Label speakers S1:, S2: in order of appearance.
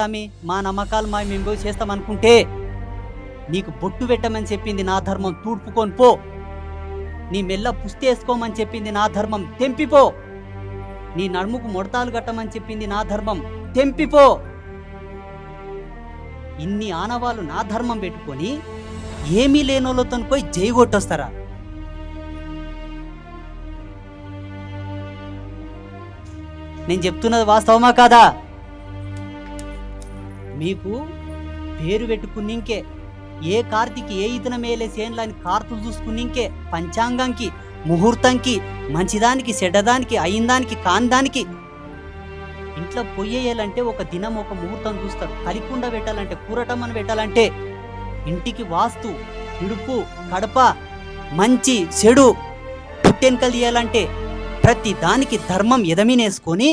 S1: స్వామి మా నమ్మకాలు మా మేము పోయి చేస్తామనుకుంటే నీకు బొట్టు పెట్టమని చెప్పింది నా ధర్మం. తూడ్పుకొని పో. నీ మెల్ల పుష్టి వేసుకోమని చెప్పింది నా ధర్మం. తెంపిపో నీ నడుముకు ముడతాలు కట్టమని చెప్పింది నా ధర్మం. తెంపిపో ఇన్ని ఆనవాళ్ళు నా ధర్మం పెట్టుకొని ఏమీ లేనోళ్ళతో పోయి జై కొట్టొస్తారా? నేను చెప్తున్నది వాస్తవమా కాదా? మీకు పేరు పెట్టుకున్నింకే ఏ కార్తీకి ఏ ఇతన మేలే సేన్లని కార్తులు చూసుకున్నింకే పంచాంగంకి ముహూర్తంకి మంచిదానికి చెడ్డదానికి అయిందానికి కాందానికి. ఇంట్లో పొయ్యేయాలంటే ఒక దినం ఒక ముహూర్తం చూస్తారు. కలికుండ పెట్టాలంటే కూరటమ్మని పెట్టాలంటే ఇంటికి వాస్తు ఇడుపు కడప మంచి చెడు పుట్టెనకలు తీయాలంటే ప్రతి దానికి ధర్మం ఎదమినేసుకొని